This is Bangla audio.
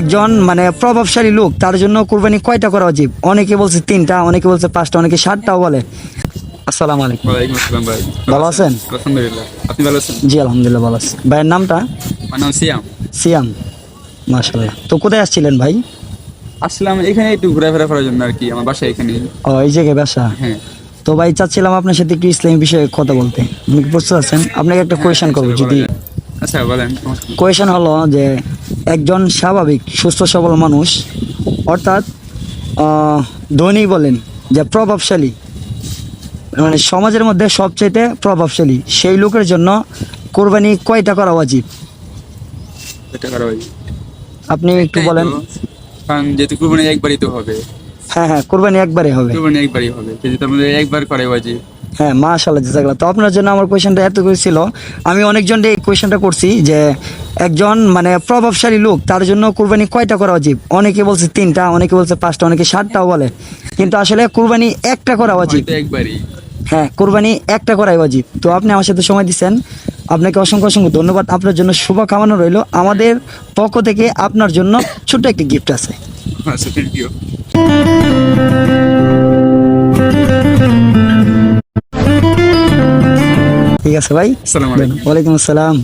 একজন মানে প্রভাবশালী লোক তার জন্য কুরবানি কয়টা করা উচিত? অনেকে বলছে তিনটা অনেকে বলছে পাঁচটা অনেকে সাতটাও বলে। আসসালামু আলাইকুম। ওয়ালাইকুম আসসালাম ভাই। ভালো আছেন? আলহামদুলিল্লাহ। আপনি ভালো আছেন? জি আলহামদুলিল্লাহ ভালো আছি। ভাইয়ের নামটা? আমার নাম সিয়াম। সিয়াম। মাশাল্লাহ তো কোথায় আসছিলেন ভাই? আসলাম এখানে একটু ঘোরাফেরা করার জন্য আর কি আমার বাসা এখানে। ও এই জায়গায় বাসা? হ্যাঁ। তো ভাই চাচ্ছিলাম আপনার সাথে একটু ইসলামী বিষয়ে কথা বলতে। আপনি প্রস্তুত আছেন? আপনাকে একটা কোয়েশন করব যদি আচ্ছা বলেন কোয়েশন হলো যে একজন স্বাভাবিক সুস্থ সবল মানুষ অর্থাৎ ধনী বলেন যে প্রভাবশালী মানে সমাজের মধ্যে সবচেয়ে প্রভাবশালী সেই লোকের জন্য কোরবানি কয়টা করা উচিত। আপনি একটু বলেন। কারণ যেহেতু কুরবানি একবারই তো হবে। হ্যাঁ হ্যাঁ কোরবানি একবারে হবে। কুরবানি একবারই হবে। আমাদের একবার করে বাজি হ্যাঁ মাশাল্লাহ জাজাকাল্লাহ। তো আপনার জন্য আমার কোয়েশনটা এত ছিল। আমি অনেকজনকে এই কোয়েশনটা করছি যে একজন মানে প্রভাবশালী লোক তার জন্য কুরবানি কয়টা করা উচিত? অনেকে বলছে তিনটা অনেকে বলছে পাঁচটা অনেকে সাতটাও বলে। কিন্তু আসলে কুরবানি একটা করা উচিত। হ্যাঁ কুরবানি একটা করাই উচিত। তো আপনি আমার সাথে সময় দিচ্ছেন। আপনাকে অসংখ্য অসংখ্য ধন্যবাদ। আপনার জন্য শুভ কামনা রইল। আমাদের পক্ষ থেকে আপনার জন্য ছোট্ট একটি গিফট আছে। আচ্ছা থ্যাংক ইউ ঠিক আছে ভাই? আসসালামু ওয়ালাইকুম আসসালাম।